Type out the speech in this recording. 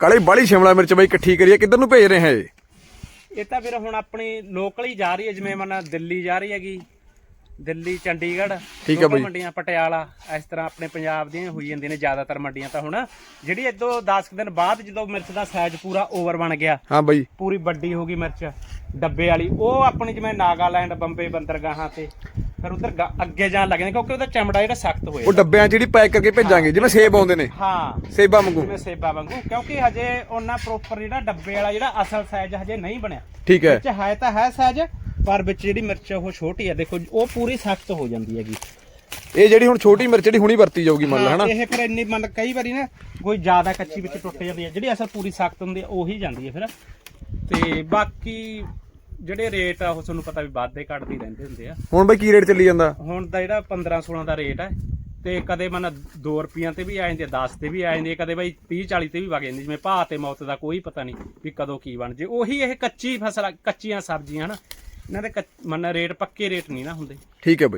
ਕਾਲੀ ਬਾਲੀ ਸ਼ਿਮਲਾ ਮਿਰਚ ਬਈ ਇਕੱਠੀ ਕਰੀਏ ਕਿੱਧਰ ਨੂੰ ਭੇਜ ਰਹੇ ਹੈ ਇਹ? ਇਹ ਤਾਂ ਫਿਰ ਹੁਣ ਆਪਣੀ ਲੋਕਲ ਹੀ ਜਾ ਰਹੀ ਹੈ ਜਿਵੇਂ ਮਨ ਦਿੱਲੀ ਜਾ ਰਹੀ ਹੈਗੀ। ਦਿੱਲੀ ਚੰਡੀਗੜ੍ਹ ਠੀਕ ਹੈ ਬਾਈ। ਮੰਡੀਆਂ ਪਟਿਆਲਾ ਇਸ ਤਰ੍ਹਾਂ ਆਪਣੇ ਪੰਜਾਬ ਦੀਆਂ ਹੋਈ ਜਾਂਦੀਆਂ ਨੇ ਜ਼ਿਆਦਾਤਰ ਮੰਡੀਆਂ ਤਾਂ ਹੁਣ। ਜਿਹੜੀ ਇਦੋਂ 10 ਕੁ ਦਿਨ ਬਾਅਦ ਜਦੋਂ ਮਿਰਚ ਦਾ ਸਾਈਜ਼ ਪੂਰਾ ਓਵਰ ਬਣ ਗਿਆ ਹਾਂ ਬਈ। ਪੂਰੀ ਵੱਡੀ ਹੋ ਗਈ ਮਿਰਚ ਡੱਬੇ ਵਾਲੀ ਉਹ ਆਪਣੀ ਜਿਵੇਂ ਨਾਗਾਲੈਂਡ ਬੰਬੇ ਬੰਦਰਗਾਹਾਂ ਤੇ। ਫਿਰ ਉਧਰ ਅੱਗੇ ਜਾਣ ਲੱਗ ਜਾਂਦੇ ਕਿਉਂਕਿ ਉਹਦਾ ਚਮੜਾ ਜਿਹੜਾ ਸਖਤ ਹੋਇਆ। ਉਹ ਡੱਬਿਆਂ 'ਚ ਜਿਹੜੀ ਪੈਕ ਕਰਕੇ ਭੇਜਾਂਗੇ ਜਿਵੇਂ ਸੇਬ ਆਉਂਦੇ ਨੇ। ਹਾਂ। ਸੇਬਾਂ ਵਾਂਗੂ। ਜਿਵੇਂ ਸੇਬਾ ਵਾਂਗੂ ਕਿਉਂਕਿ ਹਜੇ ਉਹਨਾਂ ਪ੍ਰੋਪਰ ਜਿਹੜਾ ਡੱਬੇ ਵਾਲਾ ਜਿਹੜਾ ਅਸਲ ਸਾਈਜ਼ ਹਜੇ ਨਹੀਂ ਬਣਿਆ। ਠੀਕ ਹੈ। ਵਿੱਚ ਹੈ ਤਾਂ ਹੈ ਸਾਈਜ਼ ਪਰ ਵਿੱਚ ਜਿਹੜੀ ਮਿਰਚ ਉਹ ਛੋਟੀ ਹੈ ਦੇਖੋ ਉਹ ਪੂਰੀ ਸਖਤ ਹੋ ਜਾਂਦੀ ਹੈਗੀ। ਇਹ ਜਿਹੜੀ ਹੁਣ ਛੋਟੀ ਮਿਰਚ ਜਿਹੜੀ ਹੁਣੀ ਵਰਤੀ ਜਾਊਗੀ ਮੰਨ ਲਾ ਹਨਾ? ਇਹ ਫਿਰ ਇੰਨੀ ਮੰਨ ਕਈ ਵਾਰੀ ਨਾ ਕੋਈ ਜ਼ਿਆਦਾ ਕੱਚੀ ਵਿੱਚ ਟੁੱਟ ਜਾਂਦੀ ਹੈ ਜਿਹੜੀ ਅਸਲ ਪੂਰੀ ਸਖਤ ਹੁੰਦੀ ਹੈ ਉਹੀ ਜਾਂਦੀ ਹੈ ਫਿਰ। ਤੇ ਬਾਕੀ ਜਿਹੜੇ ਰੇਟ ਆ ਉਹ ਤੁਹਾਨੂੰ ਪਤਾ ਵੀ ਵੱਧਦੇ ਘਟਦੇ ਰਹਿੰਦੇ ਹੁੰਦੇ ਆ। ਹੁਣ ਬਈ ਕੀ ਰੇਟ ਚੱਲੀ ਜਾਂਦਾ? ਹੁਣ ਦਾ ਜਿਹੜਾ 15 16 ਦਾ ਰੇਟ ਹੈ ਤੇ ਕਦੇ ਮਨ 2 ਰੁਪਈਆਂ ਤੇ ਵੀ ਆ ਜਾਂਦੇ ਆ 10 ਤੇ ਵੀ ਆ ਜਾਂਦੇ ਕਦੇ ਬਾਈ 30 40 ਤੇ ਵੀ ਵਗ ਜਾਂਦੀ ਜਿਵੇਂ ਭਾਅ ਤੇ ਮੌਤ ਦਾ ਕੋਈ ਪਤਾ ਨਹੀਂ ਵੀ ਕਦੋਂ ਕੀ ਬਣ ਜੇ। ਉਹੀ ਇਹ ਕੱਚੀ ਫਸਲ ਕੱਚੀਆਂ ਸਬਜ਼ੀਆਂ ਹਨ ਇਹਨਾਂ ਦੇ ਮਨ ਰੇਟ ਪੱਕੇ ਰੇਟ ਨਹੀਂ ਨਾ ਹੁੰਦੇ। ਠੀਕ ਹੈ ਬਈ।